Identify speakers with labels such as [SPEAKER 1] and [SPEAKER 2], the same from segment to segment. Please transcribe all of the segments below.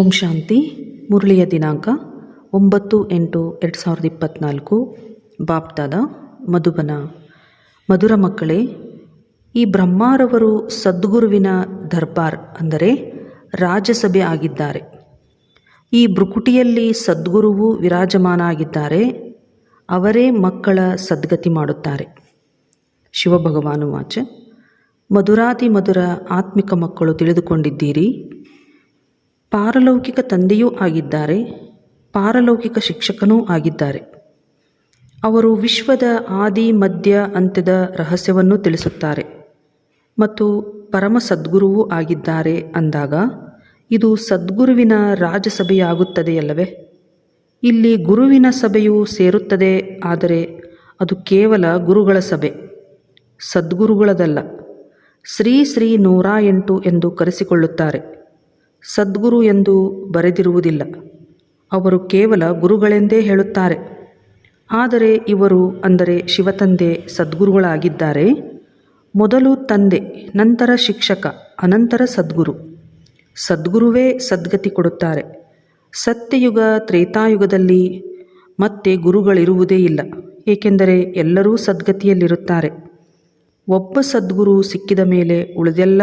[SPEAKER 1] ಓಂ ಶಾಂತಿ, ಮುರಳಿಯ ದಿನಾಂಕ ಒಂಬತ್ತು ಎಂಟು ಎರಡು ಸಾವಿರದ ಇಪ್ಪತ್ತ್ನಾಲ್ಕು ಬಾಪ್ತಾದ ಮಧುಬನ. ಮಧುರ ಮಕ್ಕಳೇ, ಈ ಬ್ರಹ್ಮಾರವರು ಸದ್ಗುರುವಿನ ದರ್ಬಾರ್ ಅಂದರೆ ರಾಜಸಭೆ ಆಗಿದ್ದಾರೆ. ಈ ಭ್ರುಕುಟಿಯಲ್ಲಿ ಸದ್ಗುರುವು ವಿರಾಜಮಾನ ಆಗಿದ್ದಾರೆ ಅವರೇ ಮಕ್ಕಳ ಸದ್ಗತಿ ಮಾಡುತ್ತಾರೆ. ಶಿವಭಗವಾನು ವಾಚ. ಮಧುರಾತಿ ಮಧುರ ಆತ್ಮಿಕ ಮಕ್ಕಳು ತಿಳಿದುಕೊಂಡಿದ್ದೀರಿ. ಪಾರಲೌಕಿಕ ತಂದೆಯೂ ಆಗಿದ್ದಾರೆ, ಪಾರಲೌಕಿಕ ಶಿಕ್ಷಕನೂ ಆಗಿದ್ದಾರೆ. ಅವರು ವಿಶ್ವದ ಆದಿ, ಮಧ್ಯ, ಅಂತ್ಯದ ರಹಸ್ಯವನ್ನು ತಿಳಿಸುತ್ತಾರೆ ಮತ್ತು ಪರಮ ಸದ್ಗುರುವೂ ಆಗಿದ್ದಾರೆ ಅಂದಾಗ, ಇದು ಸದ್ಗುರುವಿನ ರಾಜಸಭೆಯಾಗುತ್ತದೆಯಲ್ಲವೇ? ಇಲ್ಲಿ ಗುರುವಿನ ಸಭೆಯು ಸೇರುತ್ತದೆ, ಆದರೆ ಅದು ಕೇವಲ ಗುರುಗಳ ಸಭೆ, ಸದ್ಗುರುಗಳದಲ್ಲ. ಶ್ರೀ ಶ್ರೀ ನೂರ ಎಂಟು ಎಂದು ಕರೆಸಿಕೊಳ್ಳುತ್ತಾರೆ. ಸದ್ಗುರು ಎಂದು ಬರೆದಿರುವುದಿಲ್ಲ. ಅವರು ಕೇವಲ ಗುರುಗಳೆಂದೇ ಹೇಳುತ್ತಾರೆ. ಆದರೆ ಇವರು ಅಂದರೆ ಶಿವತಂದೆ ಸದ್ಗುರುಗಳಾಗಿದ್ದಾರೆ. ಮೊದಲು ತಂದೆ, ನಂತರ ಶಿಕ್ಷಕ, ಅನಂತರ ಸದ್ಗುರು. ಸದ್ಗುರುವೇ ಸದ್ಗತಿ ಕೊಡುತ್ತಾರೆ. ಸತ್ಯಯುಗ ತ್ರೇತಾಯುಗದಲ್ಲಿ ಮತ್ತೆ ಗುರುಗಳಿರುವುದೇ ಇಲ್ಲ, ಏಕೆಂದರೆ ಎಲ್ಲರೂ ಸದ್ಗತಿಯಲ್ಲಿರುತ್ತಾರೆ. ಒಬ್ಬ ಸದ್ಗುರು ಸಿಕ್ಕಿದ ಮೇಲೆ ಉಳಿದೆಲ್ಲ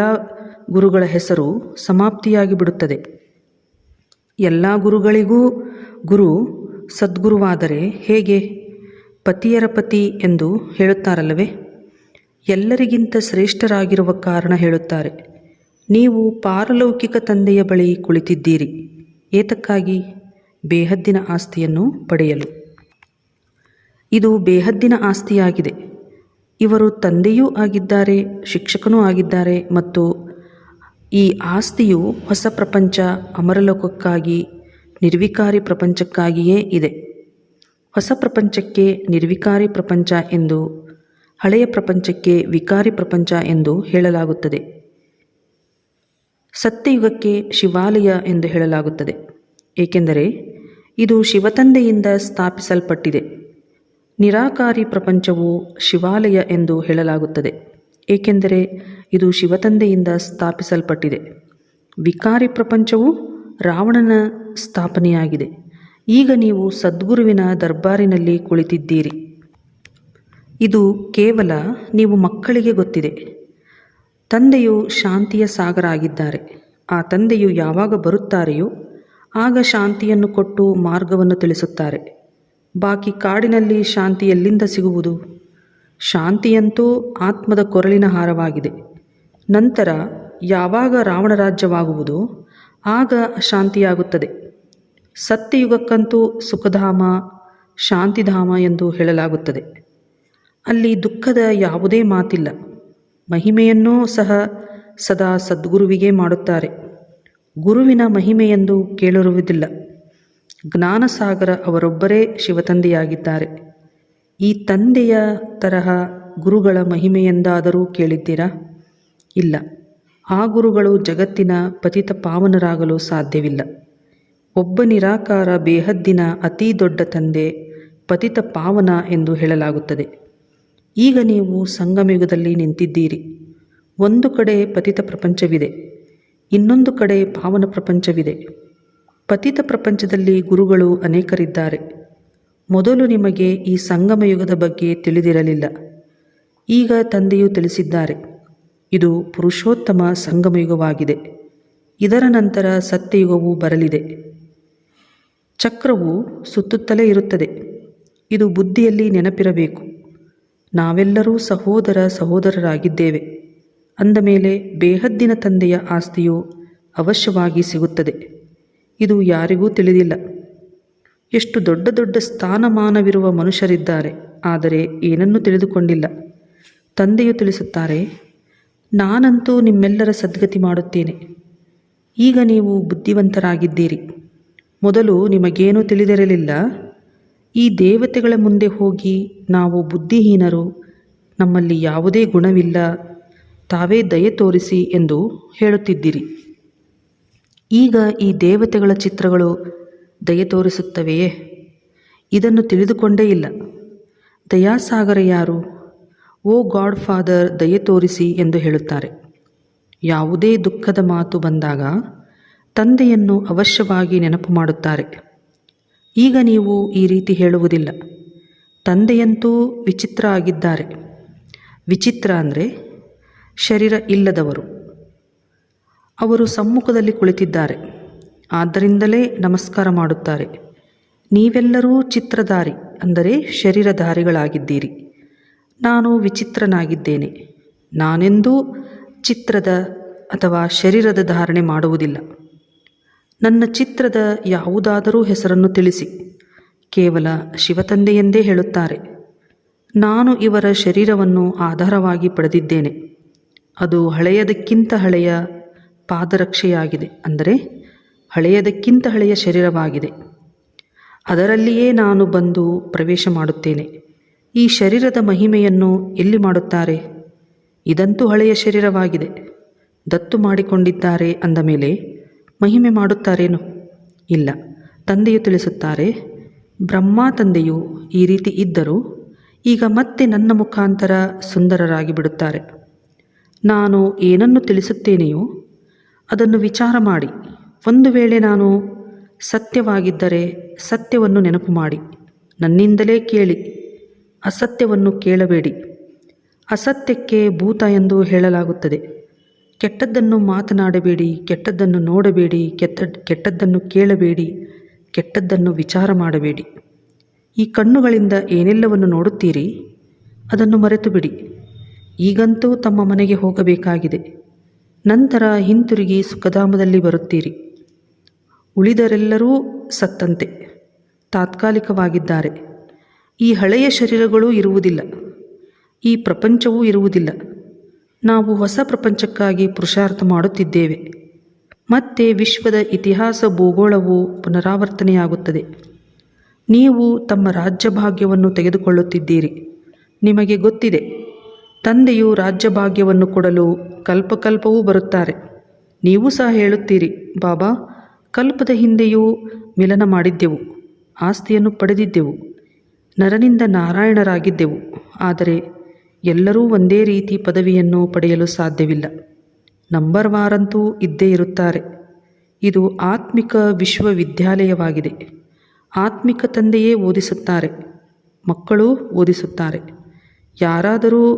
[SPEAKER 1] ಗುರುಗಳ ಹೆಸರು ಸಮಾಪ್ತಿಯಾಗಿ ಬಿಡುತ್ತದೆ ಎಲ್ಲ ಗುರುಗಳಿಗೂ ಗುರು ಸದ್ಗುರುವಾದರೆ ಹೇಗೆ? ಪತಿಯರ ಪತಿ ಎಂದು ಹೇಳುತ್ತಾರಲ್ಲವೇ? ಎಲ್ಲರಿಗಿಂತ ಶ್ರೇಷ್ಠರಾಗಿರುವ ಕಾರಣ ಹೇಳುತ್ತಾರೆ. ನೀವು ಪಾರಲೌಕಿಕ ತಂದೆಯ ಬಳಿ ಕುಳಿತಿದ್ದೀರಿ. ಏತಕ್ಕಾಗಿ? ಬೇಹದ್ದಿನ ಆಸ್ತಿಯನ್ನು ಪಡೆಯಲು. ಇದು ಬೇಹದ್ದಿನ ಆಸ್ತಿಯಾಗಿದೆ. ಇವರು ತಂದೆಯೂ ಆಗಿದ್ದಾರೆ, ಶಿಕ್ಷಕನೂ ಆಗಿದ್ದಾರೆ ಮತ್ತು ಈ ಆಸ್ತಿಯು ಹೊಸ ಪ್ರಪಂಚ ಅಮರಲೋಕಕ್ಕಾಗಿ, ನಿರ್ವಿಕಾರಿ ಪ್ರಪಂಚಕ್ಕಾಗಿಯೇ ಇದೆ. ಹೊಸ ಪ್ರಪಂಚಕ್ಕೆ ನಿರ್ವಿಕಾರಿ ಪ್ರಪಂಚ ಎಂದು, ಹಳೆಯ ಪ್ರಪಂಚಕ್ಕೆ ವಿಕಾರಿ ಪ್ರಪಂಚ ಎಂದು ಹೇಳಲಾಗುತ್ತದೆ. ಸತ್ಯಯುಗಕ್ಕೆ ಶಿವಾಲಯ ಎಂದು ಹೇಳಲಾಗುತ್ತದೆ. ಏಕೆಂದರೆ, ಇದು ಶಿವತಂದೆಯಿಂದ ಸ್ಥಾಪಿಸಲ್ಪಟ್ಟಿದೆ. ನಿರಾಕಾರಿ ಪ್ರಪಂಚವು ಶಿವಾಲಯ ಎಂದು ಹೇಳಲಾಗುತ್ತದೆ. ಏಕೆಂದರೆ ಇದು ಶಿವತಂದೆಯಿಂದ ಸ್ಥಾಪಿಸಲ್ಪಟ್ಟಿದೆ. ವಿಕಾರಿ ಪ್ರಪಂಚವು ರಾವಣನ ಸ್ಥಾಪನೆಯಾಗಿದೆ. ಈಗ ನೀವು ಸದ್ಗುರುವಿನ ದರ್ಬಾರಿನಲ್ಲಿ ಕುಳಿತಿದ್ದೀರಿ. ಇದು ಕೇವಲ ನೀವು ಮಕ್ಕಳಿಗೆ ಗೊತ್ತಿದೆ. ತಂದೆಯು ಶಾಂತಿಯ ಸಾಗರ ಆಗಿದ್ದಾರೆ ಆ ತಂದೆಯು ಯಾವಾಗ ಬರುತ್ತಾರೆಯೋ ಆಗ ಶಾಂತಿಯನ್ನು ಕೊಟ್ಟು ಮಾರ್ಗವನ್ನು ತಿಳಿಸುತ್ತಾರೆ. ಬಾಕಿ ಕಾಡಿನಲ್ಲಿ ಶಾಂತಿ ಎಲ್ಲಿಂದ ಸಿಗುವುದು? ಶಾಂತಿಯಂತೂ ಆತ್ಮದ ಕೊರಳಿನ ಹಾರವಾಗಿದೆ. ನಂತರ ಯಾವಾಗ ರಾವಣ ರಾಜ್ಯವಾಗುವುದೋ ಆಗ ಶಾಂತಿಯಾಗುತ್ತದೆ. ಸತ್ಯಯುಗಕ್ಕಂತೂ ಸುಖಧಾಮ, ಶಾಂತಿಧಾಮ ಎಂದು ಹೇಳಲಾಗುತ್ತದೆ. ಅಲ್ಲಿ ದುಃಖದ ಯಾವುದೇ ಮಾತಿಲ್ಲ. ಮಹಿಮೆಯನ್ನೂ ಸಹ ಸದಾ ಸದ್ಗುರುವಿಗೆ ಮಾಡುತ್ತಾರೆ. ಗುರುವಿನ ಮಹಿಮೆಯೆಂದು ಕೇಳಿರುವುದಿಲ್ಲ. ಜ್ಞಾನಸಾಗರ ಅವರೊಬ್ಬರೇ ಶಿವತಂದೆಯಾಗಿದ್ದಾರೆ. ಈ ತಂದೆಯ ತರಹ ಗುರುಗಳ ಮಹಿಮೆಯೆಂದಾದರೂ ಕೇಳಿದ್ದೀರಾ? ಇಲ್ಲ. ಆ ಗುರುಗಳು ಜಗತ್ತಿನ ಪತಿತ ಪಾವನರಾಗಲು ಸಾಧ್ಯವಿಲ್ಲ. ಒಬ್ಬ ನಿರಾಕಾರ ಬೇಹದ್ದಿನ ಅತೀ ದೊಡ್ಡ ತಂದೆ ಪತಿತ ಪಾವನ ಎಂದು ಹೇಳಲಾಗುತ್ತದೆ. ಈಗ ನೀವು ಸಂಗಮಯುಗದಲ್ಲಿ ನಿಂತಿದ್ದೀರಿ. ಒಂದು ಕಡೆ ಪತಿತ ಪ್ರಪಂಚವಿದೆ, ಇನ್ನೊಂದು ಕಡೆ ಪಾವನ ಪ್ರಪಂಚವಿದೆ. ಪತಿತ ಪ್ರಪಂಚದಲ್ಲಿ ಗುರುಗಳು ಅನೇಕರಿದ್ದಾರೆ. ಮೊದಲು ನಿಮಗೆ ಈ ಸಂಗಮಯುಗದ ಬಗ್ಗೆ ತಿಳಿದಿರಲಿಲ್ಲ. ಈಗ ತಂದೆಯು ತಿಳಿಸಿದ್ದಾರೆ, ಇದು ಪುರುಷೋತ್ತಮ ಸಂಗಮಯುಗವಾಗಿದೆ ಇದರ ನಂತರ ಸತ್ಯಯುಗವು ಬರಲಿದೆ. ಚಕ್ರವು ಸುತ್ತುತ್ತಲೇ ಇರುತ್ತದೆ. ಇದು ಬುದ್ಧಿಯಲ್ಲಿ ನೆನಪಿರಬೇಕು. ನಾವೆಲ್ಲರೂ ಸಹೋದರ ಸಹೋದರರಾಗಿದ್ದೇವೆ. ಅಂದ ಮೇಲೆ ಬೇಹದ್ದಿನ ತಂದೆಯ ಆಸ್ತಿಯು ಅವಶ್ಯವಾಗಿ ಸಿಗುತ್ತದೆ. ಇದು ಯಾರಿಗೂ ತಿಳಿದಿಲ್ಲ. ಎಷ್ಟು ದೊಡ್ಡ ದೊಡ್ಡ ಸ್ಥಾನಮಾನವಿರುವ ಮನುಷ್ಯರಿದ್ದಾರೆ, ಆದರೆ ಏನನ್ನೂ ತಿಳಿದುಕೊಂಡಿಲ್ಲ. ತಂದೆಯು ತಿಳಿಸುತ್ತಾರೆ, ನಾನಂತೂ ನಿಮ್ಮೆಲ್ಲರ ಸದ್ಗತಿ ಮಾಡುತ್ತೇನೆ. ಈಗ ನೀವು ಬುದ್ಧಿವಂತರಾಗಿದ್ದೀರಿ. ಮೊದಲು ನಿಮಗೇನೂ ತಿಳಿದಿರಲಿಲ್ಲ. ಈ ದೇವತೆಗಳ ಮುಂದೆ ಹೋಗಿ ನಾವು ಬುದ್ಧಿಹೀನರು, ನಮ್ಮಲ್ಲಿ ಯಾವುದೇ ಗುಣವಿಲ್ಲ. ತಾವೇ ದಯೆ ತೋರಿಸಿ ಎಂದು ಹೇಳುತ್ತಿದ್ದೀರಿ. ಈಗ ಈ ದೇವತೆಗಳ ಚಿತ್ರಗಳು ದಯೆ ತೋರಿಸುತ್ತವೆಯೇ? ಇದನ್ನು ತಿಳಿದುಕೊಂಡೇ ಇಲ್ಲ. ದಯಾಸಾಗರ ಯಾರು? ಓ ಗಾಡ್ ಫಾದರ್, ದಯೆ ತೋರಿಸಿ ಎಂದು ಹೇಳುತ್ತಾರೆ. ಯಾವುದೇ ದುಃಖದ ಮಾತು ಬಂದಾಗ ತಂದೆಯನ್ನು ಅವಶ್ಯವಾಗಿ ನೆನಪು ಮಾಡುತ್ತಾರೆ. ಈಗ ನೀವು ಈ ರೀತಿ ಹೇಳುವುದಿಲ್ಲ. ತಂದೆಯಂತೂ ವಿಚಿತ್ರ ಆಗಿದ್ದಾರೆ. ವಿಚಿತ್ರ ಅಂದರೆ ಶರೀರ ಇಲ್ಲದವರು. ಅವರು ಸಮ್ಮುಖದಲ್ಲಿ ಕುಳಿತಿದ್ದಾರೆ. ಆದ್ದರಿಂದಲೇ ನಮಸ್ಕಾರ ಮಾಡುತ್ತಾರೆ. ನೀವೆಲ್ಲರೂ ಚಿತ್ರಧಾರಿ, ಅಂದರೆ ಶರೀರಧಾರಿಗಳಾಗಿದ್ದೀರಿ. ನಾನು ವಿಚಿತ್ರನಾಗಿದ್ದೇನೆ. ನಾನೆಂದೂ ಚಿತ್ರದ ಅಥವಾ ಶರೀರದ ಧಾರಣೆ ಮಾಡುವುದಿಲ್ಲ. ನನ್ನ ಚಿತ್ರದ ಯಾವುದಾದರೂ ಹೆಸರನ್ನು ತಿಳಿಸಿ. ಕೇವಲ ಶಿವತಂದೆಯೆಂದೇ ಹೇಳುತ್ತಾರೆ. ನಾನು ಇವರ ಶರೀರವನ್ನು ಆಧಾರವಾಗಿ ಪಡೆದಿದ್ದೇನೆ. ಅದು ಹಳೆಯದಕ್ಕಿಂತ ಹಳೆಯ ಪಾದರಕ್ಷೆಯಾಗಿದೆ, ಅಂದರೆ ಹಳೆಯದಕ್ಕಿಂತ ಹಳೆಯ ಶರೀರವಾಗಿದೆ. ಅದರಲ್ಲಿಯೇ ನಾನು ಬಂದು ಪ್ರವೇಶ ಮಾಡುತ್ತೇನೆ. ಈ ಶರೀರದ ಮಹಿಮೆಯನ್ನು ಎಲ್ಲಿ ಮಾಡುತ್ತಾರೆ? ಇದಂತೂ ಹಳೆಯ ಶರೀರವಾಗಿದೆ. ದತ್ತು ಮಾಡಿಕೊಂಡಿದ್ದಾರೆ ಅಂದ ಮೇಲೆ ಮಹಿಮೆ ಮಾಡುತ್ತಾರೇನು? ಇಲ್ಲ. ತಂದೆಯು ತಿಳಿಸುತ್ತಾರೆ, ಬ್ರಹ್ಮ ತಂದೆಯು ಈ ರೀತಿ ಇದ್ದರೂ ಈಗ ಮತ್ತೆ ನನ್ನ ಮುಖಾಂತರ ಸುಂದರರಾಗಿ ಬಿಡುತ್ತಾರೆ. ನಾನು ಏನನ್ನು ತಿಳಿಸುತ್ತೇನೆಯೋ ಅದನ್ನು ವಿಚಾರ ಮಾಡಿ. ಒಂದು ವೇಳೆ ನಾನು ಸತ್ಯವಾಗಿದ್ದರೆ ಸತ್ಯವನ್ನು ನೆನಪು ಮಾಡಿ. ನನ್ನಿಂದಲೇ ಕೇಳಿ. ಅಸತ್ಯವನ್ನು ಕೇಳಬೇಡಿ. ಅಸತ್ಯಕ್ಕೆ ಭೂತ ಎಂದು ಹೇಳಲಾಗುತ್ತದೆ. ಕೆಟ್ಟದ್ದನ್ನು ಮಾತನಾಡಬೇಡಿ, ಕೆಟ್ಟದ್ದನ್ನು ನೋಡಬೇಡಿ, ಕೆಟ್ಟ, ಕೆಟ್ಟದ್ದನ್ನು ಕೇಳಬೇಡಿ, ಕೆಟ್ಟದ್ದನ್ನು ವಿಚಾರ ಮಾಡಬೇಡಿ. ಈ ಕಣ್ಣುಗಳಿಂದ ಏನೆಲ್ಲವನ್ನು ನೋಡುತ್ತೀರಿ? ಅದನ್ನು ಮರೆತು ಬಿಡಿ ಈಗಂತೂ ತಮ್ಮ ಮನೆಗೆ ಹೋಗಬೇಕಾಗಿದೆ. ನಂತರ ಹಿಂತಿರುಗಿ ಸುಖಧಾಮದಲ್ಲಿ ಬರುತ್ತೀರಿ. ಉಳಿದರೆಲ್ಲರೂ ಸತ್ತಂತೆ, ತಾತ್ಕಾಲಿಕವಾಗಿದ್ದಾರೆ. ಈ ಹಳೆಯ ಶರೀರಗಳು ಇರುವುದಿಲ್ಲ, ಈ ಪ್ರಪಂಚವೂ ಇರುವುದಿಲ್ಲ. ನಾವು ಹೊಸ ಪ್ರಪಂಚಕ್ಕಾಗಿ ಪುರುಷಾರ್ಥ ಮಾಡುತ್ತಿದ್ದೇವೆ. ಮತ್ತೆ ವಿಶ್ವದ ಇತಿಹಾಸ ಭೂಗೋಳವು ಪುನರಾವರ್ತನೆಯಾಗುತ್ತದೆ. ನೀವು ತಮ್ಮ ರಾಜ್ಯಭಾಗ್ಯವನ್ನು ತೆಗೆದುಕೊಳ್ಳುತ್ತಿದ್ದೀರಿ. ನಿಮಗೆ ಗೊತ್ತಿದೆ, ತಂದೆಯು ರಾಜ್ಯಭಾಗ್ಯವನ್ನು ಕೊಡಲು ಕಲ್ಪಕಲ್ಪವೂ ಬರುತ್ತಾರೆ. ನೀವು ಸಹ ಹೇಳುತ್ತೀರಿ, ಬಾಬಾ ಕಲ್ಪದ ಹಿಂದೆಯೂ ಮಿಲನ ಮಾಡಿದ್ದೆವು, ಆಸ್ತಿಯನ್ನು ಪಡೆದಿದ್ದೆವು, ನರನಿಂದ ನಾರಾಯಣರಾಗಿದ್ದೆವು, ಆದರೆ ಎಲ್ಲರೂ ಒಂದೇ ರೀತಿ ಪದವಿಯನ್ನು ಪಡೆಯಲು ಸಾಧ್ಯವಿಲ್ಲ. ನಂಬರ್ ವಾರಂತೂ ಇದ್ದೇ ಇರುತ್ತಾರೆ. ಇದು ಆತ್ಮಿಕ ವಿಶ್ವವಿದ್ಯಾಲಯವಾಗಿದೆ. ಆತ್ಮಿಕ ತಂದೆಯೇ ಓದಿಸುತ್ತಾರೆ, ಮಕ್ಕಳು ಓದಿಸುತ್ತಾರೆ. ಯಾರಾದರೂ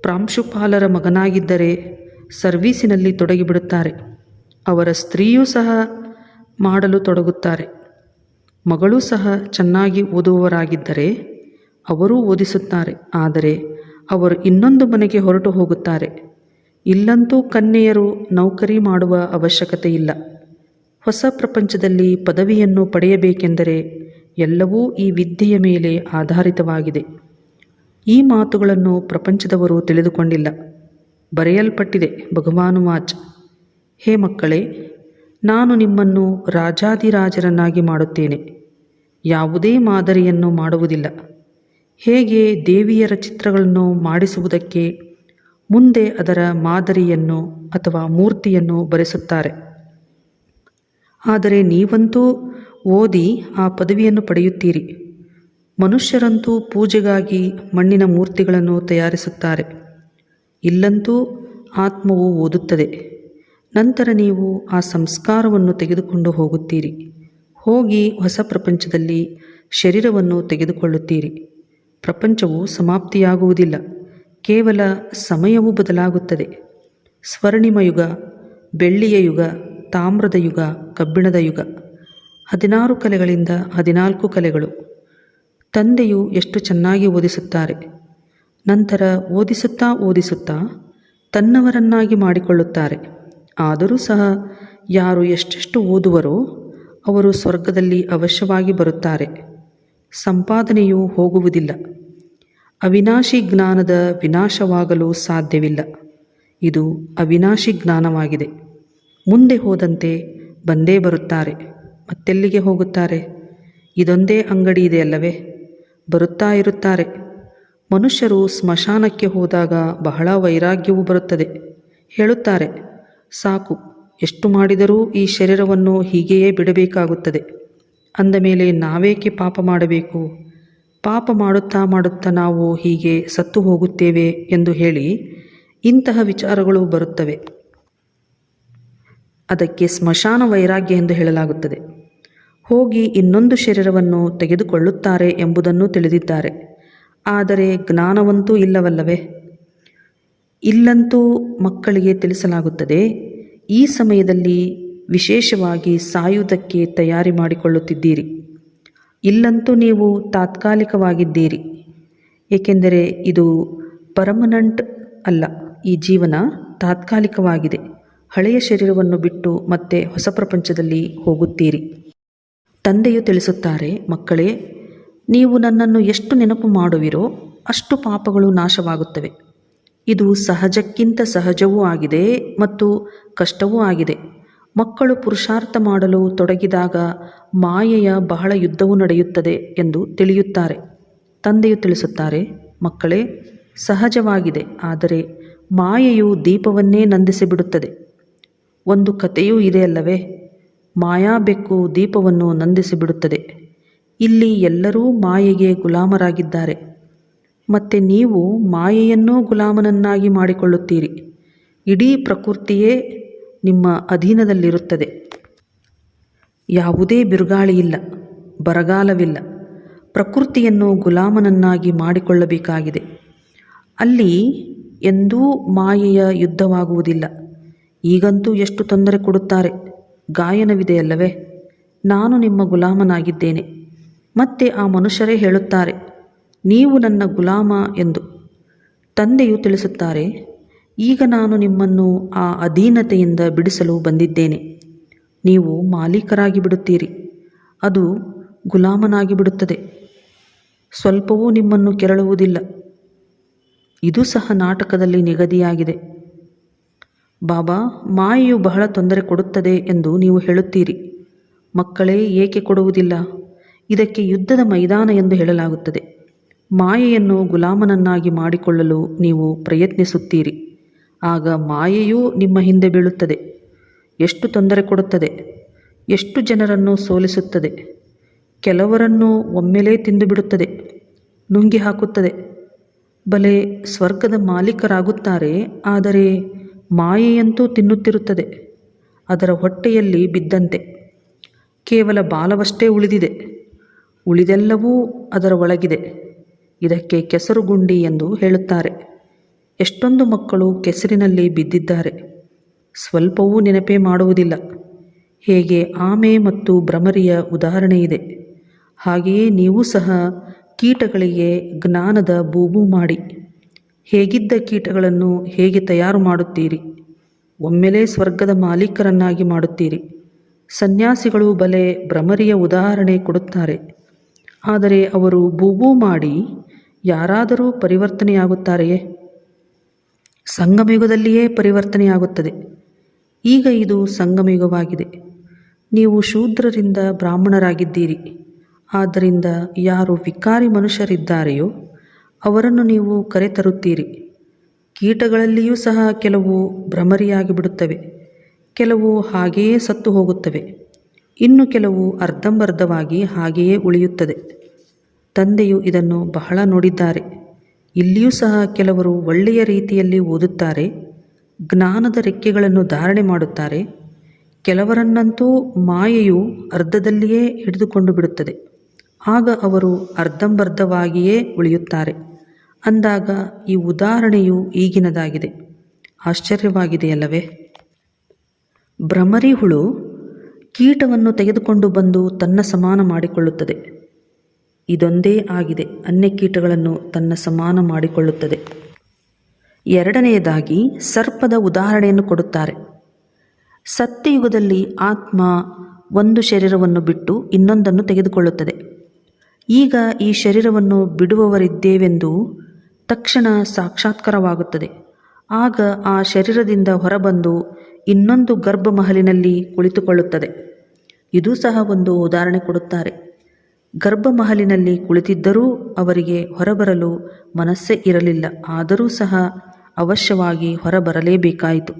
[SPEAKER 1] ಪ್ರಾಂಶುಪಾಲರ ಮಗನಾಗಿದ್ದರೆ ಸರ್ವೀಸಿನಲ್ಲಿ ತೊಡಗಿಬಿಡುತ್ತಾರೆ. ಅವರ ಸ್ತ್ರೀಯೂ ಸಹ ಮಾಡಲು ತೊಡಗುತ್ತಾರೆ. ಮಗಳೂ ಸಹ ಚೆನ್ನಾಗಿ ಓದುವವರಾಗಿದ್ದರೆ ಅವರೂ ಓದಿಸುತ್ತಾರೆ. ಆದರೆ ಅವರು ಇನ್ನೊಂದು ಮನೆಗೆ ಹೊರಟು ಹೋಗುತ್ತಾರೆ. ಇಲ್ಲಂತೂ ಕನ್ಯೆಯರು ನೌಕರಿ ಮಾಡುವ ಅವಶ್ಯಕತೆ ಇಲ್ಲ ಹೊಸ ಪ್ರಪಂಚದಲ್ಲಿ ಪದವಿಯನ್ನು ಪಡೆಯಬೇಕೆಂದರೆ ಎಲ್ಲವೂ ಈ ವಿದ್ಯೆಯ ಮೇಲೆ ಆಧಾರಿತವಾಗಿದೆ. ಈ ಮಾತುಗಳನ್ನು ಪ್ರಪಂಚದವರು ತಿಳಿದುಕೊಂಡಿಲ್ಲ. ಬರೆಯಲ್ಪಟ್ಟಿದೆ ಭಗವಾನುವಾಚ್. ಹೇ ಮಕ್ಕಳೇ ನಾನು ನಿಮ್ಮನ್ನು ರಾಜಾದಿರಾಜರನ್ನಾಗಿ ಮಾಡುತ್ತೇನೆ. ಯಾವುದೇ ಮಾದರಿಯನ್ನು ಮಾಡುವುದಿಲ್ಲ. ಹೇಗೆ ದೇವಿಯರ ಚಿತ್ರಗಳನ್ನು ಮಾಡಿಸುವುದಕ್ಕೆ ಮುಂದೆ ಅದರ ಮಾದರಿಯನ್ನು ಅಥವಾ ಮೂರ್ತಿಯನ್ನು ಬರೆಸುತ್ತಾರೆ. ಆದರೆ ನೀವಂತೂ ಓದಿ ಆ ಪದವಿಯನ್ನು ಪಡೆಯುತ್ತೀರಿ. ಮನುಷ್ಯರಂತೂ ಪೂಜೆಗಾಗಿ ಮಣ್ಣಿನ ಮೂರ್ತಿಗಳನ್ನು ತಯಾರಿಸುತ್ತಾರೆ. ಇಲ್ಲಂತೂ ಆತ್ಮವು ಓದುತ್ತದೆ. ನಂತರ ನೀವು ಆ ಸಂಸ್ಕಾರವನ್ನು ತೆಗೆದುಕೊಂಡು ಹೋಗುತ್ತೀರಿ. ಹೋಗಿ ಹೊಸ ಪ್ರಪಂಚದಲ್ಲಿ ಶರೀರವನ್ನು ತೆಗೆದುಕೊಳ್ಳುತ್ತೀರಿ. ಪ್ರಪಂಚವು ಸಮಾಪ್ತಿಯಾಗುವುದಿಲ್ಲ. ಕೇವಲ ಸಮಯವು ಬದಲಾಗುತ್ತದೆ. ಸ್ವರ್ಣಿಮ ಯುಗ, ಬೆಳ್ಳಿಯ ಯುಗ, ತಾಮ್ರದ ಯುಗ, ಕಬ್ಬಿಣದ ಯುಗ. ಹದಿನಾರು ಕಲೆಗಳಿಂದ ಹದಿನಾಲ್ಕು ಕಲೆಗಳು. ತಂದೆಯು ಎಷ್ಟು ಚೆನ್ನಾಗಿ ಓದಿಸುತ್ತಾರೆ. ನಂತರ ಓದಿಸುತ್ತಾ ಓದಿಸುತ್ತಾ ತನ್ನವರನ್ನಾಗಿ ಮಾಡಿಕೊಳ್ಳುತ್ತಾರೆ. ಆದರೂ ಸಹ ಯಾರು ಎಷ್ಟೆಷ್ಟು ಓದುವರೋ ಅವರು ಸ್ವರ್ಗದಲ್ಲಿ ಅವಶ್ಯವಾಗಿ ಬರುತ್ತಾರೆ. ಸಂಪಾದನೆಯು ಹೋಗುವುದಿಲ್ಲ. ಅವಿನಾಶಿ ಜ್ಞಾನದ ವಿನಾಶವಾಗಲು ಸಾಧ್ಯವಿಲ್ಲ. ಇದು ಅವಿನಾಶಿ ಜ್ಞಾನವಾಗಿದೆ. ಮುಂದೆ ಹೋದಂತೆ ಬಂದೇ ಬರುತ್ತಾರೆ. ಮತ್ತೆಲ್ಲಿಗೆ ಹೋಗುತ್ತಾರೆ? ಇದೊಂದೇ ಅಂಗಡಿ ಇದೆಯಲ್ಲವೇ ಬರುತ್ತಾ ಇರುತ್ತಾರೆ. ಮನುಷ್ಯರು ಸ್ಮಶಾನಕ್ಕೆ ಹೋದಾಗ ಬಹಳ ವೈರಾಗ್ಯವು ಬರುತ್ತದೆ. ಹೇಳುತ್ತಾರೆ ಸಾಕು. ಎಷ್ಟು ಮಾಡಿದರೂ ಈ ಶರೀರವನ್ನು ಹೀಗೆಯೇ ಬಿಡಬೇಕಾಗುತ್ತದೆ. ಅಂದ ಮೇಲೆ ನಾವೇಕೆ ಪಾಪ ಮಾಡಬೇಕು? ಪಾಪ ಮಾಡುತ್ತಾ ಮಾಡುತ್ತಾ ನಾವು ಹೀಗೆ ಸತ್ತು ಹೋಗುತ್ತೇವೆ ಎಂದು ಹೇಳಿ ಇಂತಹ ವಿಚಾರಗಳು ಬರುತ್ತವೆ. ಅದಕ್ಕೆ ಸ್ಮಶಾನ ವೈರಾಗ್ಯ ಎಂದು ಹೇಳಲಾಗುತ್ತದೆ. ಹೋಗಿ ಇನ್ನೊಂದು ಶರೀರವನ್ನು ತೆಗೆದುಕೊಳ್ಳುತ್ತಾರೆ ಎಂಬುದನ್ನು ತಿಳಿದಿದ್ದಾರೆ. ಆದರೆ ಜ್ಞಾನವಂತೂ ಇಲ್ಲವಲ್ಲವೇ? ಇಲ್ಲಂತೂ ಮಕ್ಕಳಿಗೆ ತಿಳಿಸಲಾಗುತ್ತದೆ. ಈ ಸಮಯದಲ್ಲಿ ವಿಶೇಷವಾಗಿ ಸಾಯುವುದಕ್ಕೆ ತಯಾರಿ ಮಾಡಿಕೊಳ್ಳುತ್ತಿದ್ದೀರಿ. ಇಲ್ಲಂತೂ ನೀವು ತಾತ್ಕಾಲಿಕವಾಗಿದ್ದೀರಿ. ಏಕೆಂದರೆ ಇದು ಪರ್ಮನೆಂಟ್ ಅಲ್ಲ. ಈ ಜೀವನ ತಾತ್ಕಾಲಿಕವಾಗಿದೆ. ಹಳೆಯ ಶರೀರವನ್ನು ಬಿಟ್ಟು ಮತ್ತೆ ಹೊಸ ಪ್ರಪಂಚದಲ್ಲಿ ಹೋಗುತ್ತೀರಿ. ತಂದೆಯು ತಿಳಿಸುತ್ತಾರೆ, ಮಕ್ಕಳೇ, ನೀವು ನನ್ನನ್ನು ಎಷ್ಟು ನೆನಪು ಮಾಡುವಿರೋ ಅಷ್ಟು ಪಾಪಗಳು ನಾಶವಾಗುತ್ತವೆ. ಇದು ಸಹಜಕ್ಕಿಂತ ಸಹಜವೂ ಆಗಿದೆ ಮತ್ತು ಕಷ್ಟವೂ ಆಗಿದೆ. ಮಕ್ಕಳು ಪುರುಷಾರ್ಥ ಮಾಡಲು ತೊಡಗಿದಾಗ ಮಾಯೆಯ ಬಹಳ ಯುದ್ಧವು ನಡೆಯುತ್ತದೆ ಎಂದು ತಿಳಿಯುತ್ತಾರೆ. ತಂದೆಯು ತಿಳಿಸುತ್ತಾರೆ, ಮಕ್ಕಳೇ, ಸಹಜವಾಗಿದೆ, ಆದರೆ ಮಾಯೆಯು ದೀಪವನ್ನೇ ನಂದಿಸಿಬಿಡುತ್ತದೆ. ಒಂದು ಕಥೆಯೂ ಇದೆಯಲ್ಲವೇ ಮಾಯಾಬೆಕ್ಕು ದೀಪವನ್ನು ನಂದಿಸಿಬಿಡುತ್ತದೆ. ಇಲ್ಲಿ ಎಲ್ಲರೂ ಮಾಯೆಗೆ ಗುಲಾಮರಾಗಿದ್ದಾರೆ. ಮತ್ತು ನೀವು ಮಾಯೆಯನ್ನೂ ಗುಲಾಮನನ್ನಾಗಿ ಮಾಡಿಕೊಳ್ಳುತ್ತೀರಿ. ಇಡೀ ಪ್ರಕೃತಿಯೇ ನಿಮ್ಮ ಅಧೀನದಲ್ಲಿರುತ್ತದೆ. ಯಾವುದೇ ಬಿರುಗಾಳಿಯಿಲ್ಲ, ಬರಗಾಲವಿಲ್ಲ. ಪ್ರಕೃತಿಯನ್ನು ಗುಲಾಮನನ್ನಾಗಿ ಮಾಡಿಕೊಳ್ಳಬೇಕಾಗಿದೆ. ಅಲ್ಲಿ ಎಂದೂ ಮಾಯೆಯ ಯುದ್ಧವಾಗುವುದಿಲ್ಲ. ಈಗಂತೂ ಎಷ್ಟು ತೊಂದರೆ ಕೊಡುತ್ತಾರೆ. ಗಾಯನವಿದೆಯಲ್ಲವೇ ನಾನು ನಿಮ್ಮ ಗುಲಾಮನಾಗಿದ್ದೇನೆ. ಮತ್ತೆ ಆ ಮನುಷ್ಯರೇ ಹೇಳುತ್ತಾರೆ ನೀವು ನನ್ನ ಗುಲಾಮ ಎಂದು ತಂದೆಯು ತಿಳಿಸುತ್ತಾರೆ, ಈಗ ನಾನು ನಿಮ್ಮನ್ನು ಆ ಅಧೀನತೆಯಿಂದ ಬಿಡಿಸಲು ಬಂದಿದ್ದೇನೆ. ನೀವು ಮಾಲೀಕರಾಗಿ ಬಿಡುತ್ತೀರಿ, ಅದು ಗುಲಾಮನಾಗಿ ಬಿಡುತ್ತದೆ. ಸ್ವಲ್ಪವೂ ನಿಮ್ಮನ್ನು ಕೆರಳುವುದಿಲ್ಲ. ಇದು ಸಹ ನಾಟಕದಲ್ಲಿ ನಿಗದಿಯಾಗಿದೆ. ಬಾಬಾ, ಮಾಯೆಯು ಬಹಳ ತೊಂದರೆ ಕೊಡುತ್ತದೆ ಎಂದು ನೀವು ಹೇಳುತ್ತೀರಿ. ಮಕ್ಕಳೇ ಏಕೆ ಕೊಡುವುದಿಲ್ಲ? ಇದಕ್ಕೆ ಯುದ್ಧದ ಮೈದಾನ ಎಂದು ಹೇಳಲಾಗುತ್ತದೆ. ಮಾಯೆಯನ್ನು ಗುಲಾಮನನ್ನಾಗಿ ಮಾಡಿಕೊಳ್ಳಲು ನೀವು ಪ್ರಯತ್ನಿಸುತ್ತೀರಿ. ಆಗ ಮಾಯೆಯೂ ನಿಮ್ಮ ಹಿಂದೆ ಬೀಳುತ್ತದೆ. ಎಷ್ಟು ತೊಂದರೆ ಕೊಡುತ್ತದೆ. ಎಷ್ಟು ಜನರನ್ನು ಸೋಲಿಸುತ್ತದೆ. ಕೆಲವರನ್ನು ಒಮ್ಮೆಲೇ ತಿಂದು ಬಿಡುತ್ತದೆ ನುಂಗಿ ಹಾಕುತ್ತದೆ. ಬಲೆ ಸ್ವರ್ಗದ ಮಾಲೀಕರಾಗುತ್ತಾರೆ, ಆದರೆ ಮಾಯೆಯಂತೂ ತಿನ್ನುತ್ತಿರುತ್ತದೆ. ಅದರ ಹೊಟ್ಟೆಯಲ್ಲಿ ಬಿದ್ದಂತೆ. ಕೇವಲ ಬಾಲವಷ್ಟೇ ಉಳಿದಿದೆ. ಉಳಿದೆಲ್ಲವೂ ಅದರ ಒಳಗಿದೆ. ಇದಕ್ಕೆ ಕೆಸರುಗುಂಡಿ ಎಂದು ಹೇಳುತ್ತಾರೆ. ಎಷ್ಟೊಂದು ಮಕ್ಕಳು ಕೆಸರಿನಲ್ಲಿ ಬಿದ್ದಿದ್ದಾರೆ. ಸ್ವಲ್ಪವೂ ನೆನಪೇ ಮಾಡುವುದಿಲ್ಲ. ಹೇಗೆ ಆಮೆ ಮತ್ತು ಭ್ರಮರಿಯ ಉದಾಹರಣೆ ಇದೆ ಹಾಗೆಯೇ ನೀವು ಸಹ ಕೀಟಗಳಿಗೆ ಜ್ಞಾನದ ಬೂಬು ಮಾಡಿ. ಹೇಗಿದ್ದ ಕೀಟಗಳನ್ನು ಹೇಗೆ ತಯಾರು ಮಾಡುತ್ತೀರಿ? ಒಮ್ಮೆಲೇ ಸ್ವರ್ಗದ ಮಾಲೀಕರನ್ನಾಗಿ ಮಾಡುತ್ತೀರಿ. ಸನ್ಯಾಸಿಗಳು ಬಲೆ ಭ್ರಮರಿಯ ಉದಾಹರಣೆ ಕೊಡುತ್ತಾರೆ. ಆದರೆ ಅವರು ಬೂಬು ಮಾಡಿ ಯಾರಾದರೂ ಪರಿವರ್ತನೆಯಾಗುತ್ತಾರೆಯೇ? ಸಂಗಮಯುಗದಲ್ಲಿಯೇ ಪರಿವರ್ತನೆಯಾಗುತ್ತದೆ. ಈಗ ಇದು ಸಂಗಮಯುಗವಾಗಿದೆ ನೀವು ಶೂದ್ರರಿಂದ ಬ್ರಾಹ್ಮಣರಾಗಿದ್ದೀರಿ. ಆದ್ದರಿಂದ ಯಾರು ವಿಕಾರಿ ಮನುಷ್ಯರಿದ್ದಾರೆಯೋ, ಅವರನ್ನು ನೀವು ಕರೆತರುತ್ತೀರಿ. ಕೀಟಗಳಲ್ಲಿಯೂ ಸಹ ಕೆಲವು ಭ್ರಮರಿಯಾಗಿ ಬಿಡುತ್ತವೆ ಕೆಲವು ಹಾಗೆಯೇ ಸತ್ತು ಹೋಗುತ್ತವೆ ಇನ್ನು ಕೆಲವು ಅರ್ಧಂಬರ್ಧವಾಗಿ ಹಾಗೆಯೇ ಉಳಿಯುತ್ತದೆ. ತಂದೆಯು ಇದನ್ನು ಬಹಳ ನೋಡಿದ್ದಾರೆ. ಇಲ್ಲಿಯೂ ಸಹ ಕೆಲವರು ಒಳ್ಳೆಯ ರೀತಿಯಲ್ಲಿ ಓದುತ್ತಾರೆ, ಜ್ಞಾನದ ರೆಕ್ಕೆಗಳನ್ನು ಧಾರಣೆ ಮಾಡುತ್ತಾರೆ. ಕೆಲವರನ್ನಂತೂ ಮಾಯೆಯು ಅರ್ಧದಲ್ಲಿಯೇ ಹಿಡಿದುಕೊಂಡು ಬಿಡುತ್ತದೆ. ಆಗ ಅವರು ಅರ್ಧಂಬರ್ಧವಾಗಿಯೇ ಉಳಿಯುತ್ತಾರೆ. ಅಂದಾಗ ಈ ಉದಾಹರಣೆಯು ಈಗಿನದಾಗಿದೆ. ಆಶ್ಚರ್ಯವಾಗಿದೆಯಲ್ಲವೇ? ಭ್ರಮರಿ ಹುಳು ಕೀಟವನ್ನು ತೆಗೆದುಕೊಂಡು ಬಂದು ತನ್ನ ಸಮಾನ ಮಾಡಿಕೊಳ್ಳುತ್ತದೆ. ಇದೊಂದೇ ಆಗಿದೆ. ಅನ್ಯ ಕೀಟಗಳನ್ನು ತನ್ನ ಸಮಾನ ಮಾಡಿಕೊಳ್ಳುತ್ತದೆ. ಎರಡನೆಯದಾಗಿ ಸರ್ಪದ ಉದಾಹರಣೆಯನ್ನು ಕೊಡುತ್ತಾರೆ. ಸತ್ಯಯುಗದಲ್ಲಿ ಆತ್ಮ ಒಂದು ಶರೀರವನ್ನು ಬಿಟ್ಟು ಇನ್ನೊಂದನ್ನು ತೆಗೆದುಕೊಳ್ಳುತ್ತದೆ. ಈಗ ಈ ಶರೀರವನ್ನು ಬಿಡುವವರಿದ್ದೇವೆಂದು ತಕ್ಷಣ ಸಾಕ್ಷಾತ್ಕಾರವಾಗುತ್ತದೆ. ಆಗ ಆ ಶರೀರದಿಂದ ಹೊರಬಂದು ಇನ್ನೊಂದು ಗರ್ಭಮಹಲಿನಲ್ಲಿ ಕುಳಿತುಕೊಳ್ಳುತ್ತದೆ. ಇದು ಸಹ ಒಂದು ಉದಾಹರಣೆ ಕೊಡುತ್ತಾರೆ. ಗರ್ಭಮಹಲಿನಲ್ಲಿ ಕುಳಿತಿದ್ದರೂ ಅವರಿಗೆ ಹೊರಬರಲು ಮನಸ್ಸೇ ಇರಲಿಲ್ಲ. ಆದರೂ ಸಹ ಅವಶ್ಯವಾಗಿ ಹೊರಬರಲೇಬೇಕಾಯಿತು.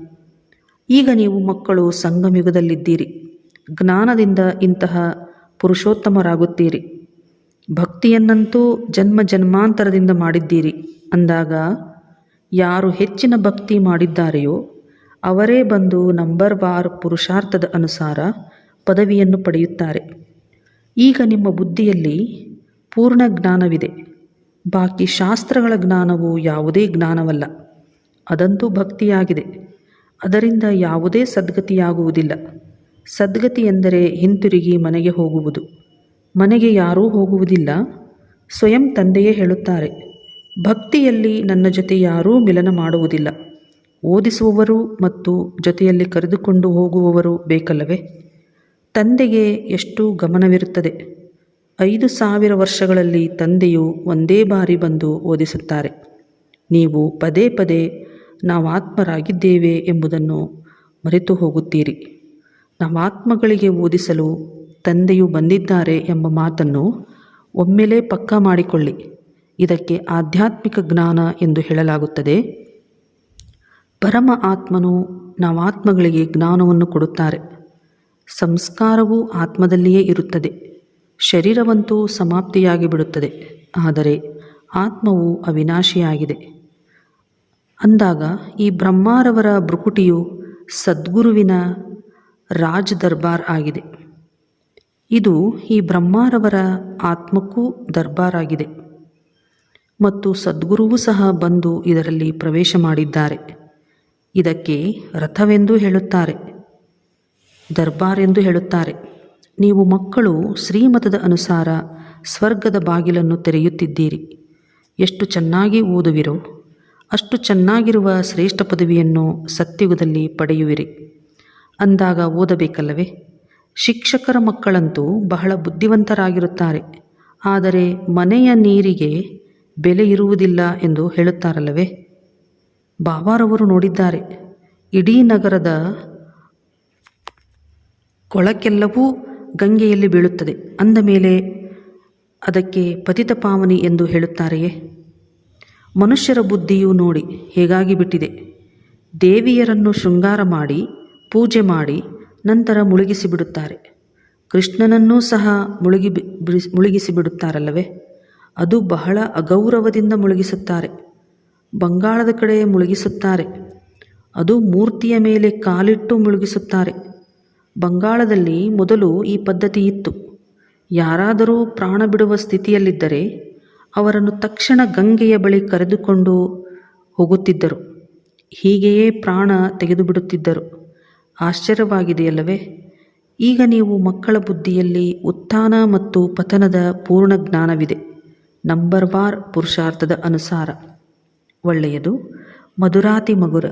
[SPEAKER 1] ಈಗ ನೀವು ಮಕ್ಕಳು ಸಂಗಮಯುಗದಲ್ಲಿದ್ದೀರಿ ಜ್ಞಾನದಿಂದ ಇಂತಹ ಪುರುಷೋತ್ತಮರಾಗುತ್ತೀರಿ. ಭಕ್ತಿಯನ್ನಂತೂ ಜನ್ಮ ಜನ್ಮಾಂತರದಿಂದ ಮಾಡಿದ್ದೀರಿ. ಅಂದಾಗ ಯಾರು ಹೆಚ್ಚಿನ ಭಕ್ತಿ ಮಾಡಿದ್ದಾರೆಯೋ ಅವರೇ ಬಂದು ನಂಬರ್ ವಾರ್ ಪುರುಷಾರ್ಥದ ಅನುಸಾರ ಪದವಿಯನ್ನು ಪಡೆಯುತ್ತಾರೆ. ಈಗ ನಿಮ್ಮ ಬುದ್ಧಿಯಲ್ಲಿ ಪೂರ್ಣ ಜ್ಞಾನವಿದೆ. ಬಾಕಿ ಶಾಸ್ತ್ರಗಳ ಜ್ಞಾನವು ಯಾವುದೇ ಜ್ಞಾನವಲ್ಲ. ಅದಂತೂ ಭಕ್ತಿಯಾಗಿದೆ. ಅದರಿಂದ ಯಾವುದೇ ಸದ್ಗತಿಯಾಗುವುದಿಲ್ಲ. ಸದ್ಗತಿ ಎಂದರೆ ಹಿಂತಿರುಗಿ ಮನೆಗೆ ಹೋಗುವುದು. ಮನೆಗೆ ಯಾರೂ ಹೋಗುವುದಿಲ್ಲ. ಸ್ವಯಂ ತಂದೆಯೇ ಹೇಳುತ್ತಾರೆ, ಭಕ್ತಿಯಲ್ಲಿ ನನ್ನ ಜೊತೆ ಯಾರೂ ಮಿಲನ ಮಾಡುವುದಿಲ್ಲ. ಓದಿಸುವವರು ಮತ್ತು ಜೊತೆಯಲ್ಲಿ ಕರೆದುಕೊಂಡು ಹೋಗುವವರು ಬೇಕಲ್ಲವೇ? ತಂದೆಗೆ ಎಷ್ಟು ಗಮನವಿರುತ್ತದೆ? ಐದು ಸಾವಿರ ವರ್ಷಗಳಲ್ಲಿ ತಂದೆಯು ಒಂದೇ ಬಾರಿ ಬಂದು ಓದಿಸುತ್ತಾರೆ. ನೀವು ಪದೇ ಪದೇ ನಾವು ಆತ್ಮರಾಗಿದ್ದೇವೆ ಎಂಬುದನ್ನು ಮರೆತು ಹೋಗುತ್ತೀರಿ. ನಾವು ಆತ್ಮಗಳಿಗೆ ಓದಿಸಲು ತಂದೆಯು ಬಂದಿದ್ದಾರೆ ಎಂಬ ಮಾತನ್ನು ಒಮ್ಮೆಲೇ ಪಕ್ಕಾ ಮಾಡಿಕೊಳ್ಳಿ. ಇದಕ್ಕೆ ಆಧ್ಯಾತ್ಮಿಕ ಜ್ಞಾನ ಎಂದು ಹೇಳಲಾಗುತ್ತದೆ. ಪರಮ ಆತ್ಮನು ನಾವಾತ್ಮಗಳಿಗೆ ಜ್ಞಾನವನ್ನು ಕೊಡುತ್ತಾರೆ. ಸಂಸ್ಕಾರವು ಆತ್ಮದಲ್ಲಿಯೇ ಇರುತ್ತದೆ. ಶರೀರವಂತೂ ಸಮಾಪ್ತಿಯಾಗಿ ಬಿಡುತ್ತದೆ ಆದರೆ ಆತ್ಮವು ಅವಿನಾಶಿಯಾಗಿದೆ. ಅಂದಾಗ ಈ ಬ್ರಹ್ಮಾರವರ ಭ್ರುಕುಟಿಯು ಸದ್ಗುರುವಿನ ರಾಜ್ ದರ್ಬಾರ್ ಆಗಿದೆ. ಇದು ಈ ಬ್ರಹ್ಮಾರವರ ಆತ್ಮಕ್ಕೂ ದರ್ಬಾರ್ ಆಗಿದೆ. ಮತ್ತು ಸದ್ಗುರುವೂ ಸಹ ಬಂದು ಇದರಲ್ಲಿ ಪ್ರವೇಶ ಮಾಡಿದ್ದಾರೆ. ಇದಕ್ಕೆ ರಥವೆಂದು ಹೇಳುತ್ತಾರೆ. ದರ್ಬಾರ್ ಎಂದು ಹೇಳುತ್ತಾರೆ. ನೀವು ಮಕ್ಕಳು ಶ್ರೀಮತದ ಅನುಸಾರ ಸ್ವರ್ಗದ ಬಾಗಿಲನ್ನು ತೆರೆಯುತ್ತಿದ್ದೀರಿ. ಎಷ್ಟು ಚೆನ್ನಾಗಿ ಓದುವಿರೋ, ಅಷ್ಟು ಚೆನ್ನಾಗಿರುವ ಶ್ರೇಷ್ಠ ಪದವಿಯನ್ನು ಸತ್ಯುಗದಲ್ಲಿ ಪಡೆಯುವಿರಿ. ಅಂದಾಗ ಓದಬೇಕಲ್ಲವೇ? ಶಿಕ್ಷಕರ ಮಕ್ಕಳಂತೂ ಬಹಳ ಬುದ್ಧಿವಂತರಾಗಿರುತ್ತಾರೆ. ಆದರೆ ಮನೆಯ ನೀರಿಗೆ ಬೆಲೆ ಇರುವುದಿಲ್ಲ ಎಂದು ಹೇಳುತ್ತಾರಲ್ಲವೇ? ಬಾಬಾರವರು ನೋಡಿದ್ದಾರೆ. ಇಡೀ ನಗರದ ಕೊಳಕೆಲ್ಲವೂ ಗಂಗೆಯಲ್ಲಿ ಬೀಳುತ್ತದೆ. ಅಂದ ಮೇಲೆ ಅದಕ್ಕೆ ಪತಿತ ಪಾವನಿ ಎಂದು ಹೇಳುತ್ತಾರೆಯೇ? ಮನುಷ್ಯರ ಬುದ್ಧಿಯು ನೋಡಿ ಹೇಗಾಗಿ ಬಿಟ್ಟಿದೆ. ದೇವಿಯರನ್ನು ಶೃಂಗಾರ ಮಾಡಿ, ಪೂಜೆ ಮಾಡಿ, ನಂತರ ಮುಳುಗಿಸಿ ಬಿಡುತ್ತಾರೆ ಕೃಷ್ಣನನ್ನೂ ಸಹ ಮುಳುಗಿ ಬಿಡಿಸ್- ಮುಳುಗಿಸಿ ಅದು ಬಹಳ ಅಗೌರವದಿಂದ ಮುಳುಗಿಸುತ್ತಾರೆ. ಬಂಗಾಳದ ಕಡೆ ಮುಳುಗಿಸುತ್ತಾರೆ. ಅದು ಮೂರ್ತಿಯ ಮೇಲೆ ಕಾಲಿಟ್ಟು ಮುಳುಗಿಸುತ್ತಾರೆ. ಬಂಗಾಳದಲ್ಲಿ ಮೊದಲು ಈ ಪದ್ಧತಿ ಇತ್ತು. ಯಾರಾದರೂ ಪ್ರಾಣ ಬಿಡುವ ಸ್ಥಿತಿಯಲ್ಲಿದ್ದರೆ ಅವರನ್ನು ತಕ್ಷಣ ಗಂಗೆಯ ಬಳಿ ಕರೆದುಕೊಂಡು ಹೋಗುತ್ತಿದ್ದರು. ಹೀಗೆಯೇ ಪ್ರಾಣ ತೆಗೆದುಬಿಡುತ್ತಿದ್ದರು. ಆಶ್ಚರ್ಯವಾಗಿದೆಯಲ್ಲವೇ? ಈಗ ನೀವು ಮಕ್ಕಳ ಬುದ್ಧಿಯಲ್ಲಿ ಉತ್ಥಾನ ಮತ್ತು ಪತನದ ಪೂರ್ಣ ಜ್ಞಾನವಿದೆ. ನಂಬರ್ ವಾರ್ ಪುರುಷಾರ್ಥದ ಅನುಸಾರ. ಒಳ್ಳೆಯದು, ಮಧುರಾತಿ ಮಗುರ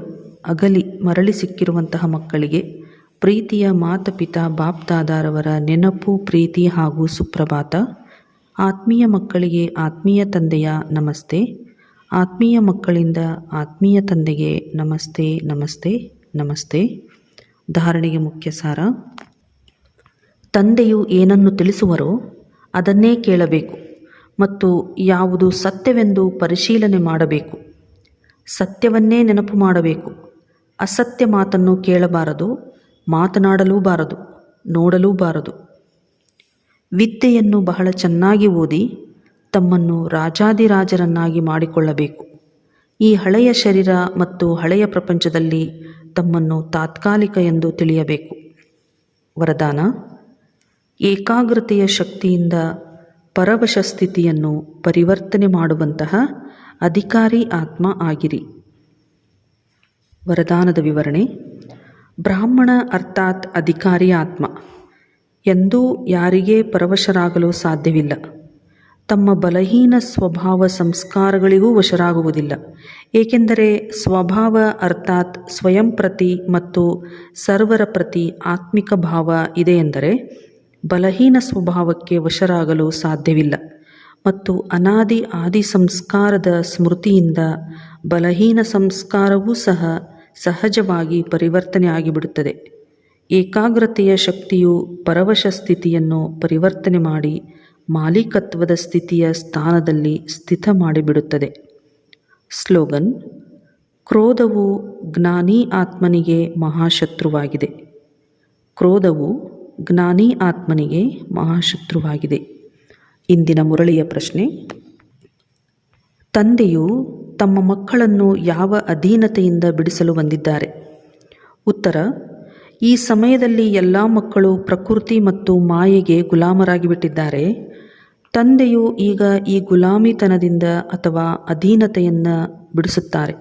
[SPEAKER 1] ಅಗಲಿ ಮರಳಿ ಸಿಕ್ಕಿರುವಂತಹ ಮಕ್ಕಳಿಗೆ ಪ್ರೀತಿಯ ಮಾತಪಿತ ಬಾಪ್ದಾದಾರವರ ನೆನಪು, ಪ್ರೀತಿ ಹಾಗೂ ಸುಪ್ರಭಾತ. ಆತ್ಮೀಯ ಮಕ್ಕಳಿಗೆ ಆತ್ಮೀಯ ತಂದೆಯ ನಮಸ್ತೆ. ಆತ್ಮೀಯ ಮಕ್ಕಳಿಂದ ಆತ್ಮೀಯ ತಂದೆಗೆ ನಮಸ್ತೆ ನಮಸ್ತೆ ನಮಸ್ತೆ. ಧಾರಣೆಗೆ ಮುಖ್ಯ ಸಾರ. ತಂದೆಯು ಏನನ್ನು ತಿಳಿಸುವರೋ ಅದನ್ನೇ ಕೇಳಬೇಕು ಮತ್ತು ಯಾವುದು ಸತ್ಯವೆಂದು ಪರಿಶೀಲನೆ ಮಾಡಬೇಕು. ಸತ್ಯವನ್ನೇ ನೆನಪು ಮಾಡಬೇಕು. ಅಸತ್ಯ ಮಾತನ್ನು ಕೇಳಬಾರದು. ಮಾತನಾಡಲೂಬಾರದು, ನೋಡಲೂಬಾರದು. ವಿದ್ಯೆಯನ್ನು ಬಹಳ ಚೆನ್ನಾಗಿ ಓದಿ ತಮ್ಮನ್ನು ರಾಜಾದಿರಾಜರನ್ನಾಗಿ ಮಾಡಿಕೊಳ್ಳಬೇಕು. ಈ ಹಳೆಯ ಶರೀರ ಮತ್ತು ಹಳೆಯ ಪ್ರಪಂಚದಲ್ಲಿ ತಮ್ಮನ್ನು ತಾತ್ಕಾಲಿಕ ಎಂದು ತಿಳಿಯಬೇಕು. ವರದಾನ, ಏಕಾಗ್ರತೆಯ ಶಕ್ತಿಯಿಂದ ಪರವಶ ಸ್ಥಿತಿಯನ್ನು ಪರಿವರ್ತನೆ ಮಾಡುವಂತಹ ಅಧಿಕಾರಿ ಆತ್ಮ ಆಗಿರಿ. ವರದಾನದ ವಿವರಣೆ ಬ್ರಾಹ್ಮಣ ಅರ್ಥಾತ್ ಅಧಿಕಾರಿ ಆತ್ಮ ಎಂದೂ ಯಾರಿಗೇ ಪರವಶರಾಗಲು ಸಾಧ್ಯವಿಲ್ಲ. ತಮ್ಮ ಬಲಹೀನ ಸ್ವಭಾವ ಸಂಸ್ಕಾರಗಳಿಗೂ ವಶರಾಗುವುದಿಲ್ಲ. ಏಕೆಂದರೆ ಸ್ವಭಾವ ಅರ್ಥಾತ್ ಸ್ವಯಂ ಪ್ರತಿ ಮತ್ತು ಸರ್ವರ ಪ್ರತಿ ಆತ್ಮಿಕ ಭಾವ ಇದೆ ಎಂದರೆ ಬಲಹೀನ ಸ್ವಭಾವಕ್ಕೆ ವಶರಾಗಲು ಸಾಧ್ಯವಿಲ್ಲ. ಮತ್ತು ಅನಾದಿ ಆದಿ ಸಂಸ್ಕಾರದ ಸ್ಮೃತಿಯಿಂದ ಬಲಹೀನ ಸಂಸ್ಕಾರವೂ ಸಹ ಸಹಜವಾಗಿ ಪರಿವರ್ತನೆ ಆಗಿಬಿಡುತ್ತದೆ. ಏಕಾಗ್ರತೆಯ ಶಕ್ತಿಯು ಪರವಶ ಸ್ಥಿತಿಯನ್ನು ಪರಿವರ್ತನೆ ಮಾಡಿ ಮಾಲೀಕತ್ವದ ಸ್ಥಿತಿಯ ಸ್ಥಾನದಲ್ಲಿ ಸ್ಥಿತ ಮಾಡಿಬಿಡುತ್ತದೆ. ಸ್ಲೋಗನ್, ಕ್ರೋಧವು ಜ್ಞಾನಿ ಆತ್ಮನಿಗೆ ಮಹಾಶತ್ರುವಾಗಿದೆ. ಕ್ರೋಧವು ಜ್ಞಾನಿ ಆತ್ಮನಿಗೆ ಮಹಾಶತ್ರುವಾಗಿದೆ. ಇಂದಿನ ಮುರಳಿಯ ಪ್ರಶ್ನೆ, ತಂದೆಯು ತಮ್ಮ ಮಕ್ಕಳನ್ನು ಯಾವ ಅಧೀನತೆಯಿಂದ ಬಿಡಿಸಲು ಬಂದಿದ್ದಾರೆ? ಉತ್ತರ, ಈ ಸಮಯದಲ್ಲಿ ಎಲ್ಲ ಮಕ್ಕಳು ಪ್ರಕೃತಿ ಮತ್ತು ಮಾಯೆಗೆ ಗುಲಾಮರಾಗಿಬಿಟ್ಟಿದ್ದಾರೆ. ತಂದೆಯು ಈಗ ಈ ಗುಲಾಮಿತನದಿಂದ ಅಥವಾ ಅಧೀನತೆಯನ್ನು ಬಿಡಿಸುತ್ತಾರೆ.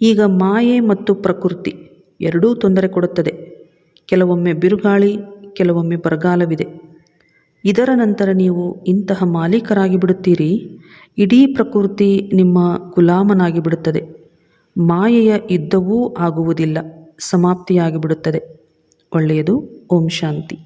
[SPEAKER 1] ಈಗ ಮಾಯೆ ಮತ್ತು ಪ್ರಕೃತಿ ಎರಡೂ ತೊಂದರೆ ಕೊಡುತ್ತದೆ. ಕೆಲವೊಮ್ಮೆ ಬಿರುಗಾಳಿ, ಕೆಲವೊಮ್ಮೆ ಬರಗಾಲವಿದೆ. ಇದರ ನಂತರ ನೀವು ಇಂತಹ ಮಾಲೀಕರಾಗಿ ಬಿಡುತ್ತೀರಿ? ಇಡೀ ಪ್ರಕೃತಿ ನಿಮ್ಮ ಗುಲಾಮನಾಗಿ ಬಿಡುತ್ತದೆ ಮಾಯೆಯ ಯುದ್ಧವೂ ಆಗುವುದಿಲ್ಲ ಸಮಾಪ್ತಿಯಾಗಿ ಬಿಡುತ್ತದೆ ಒಳ್ಳೆಯದು, ಓಂ ಶಾಂತಿ.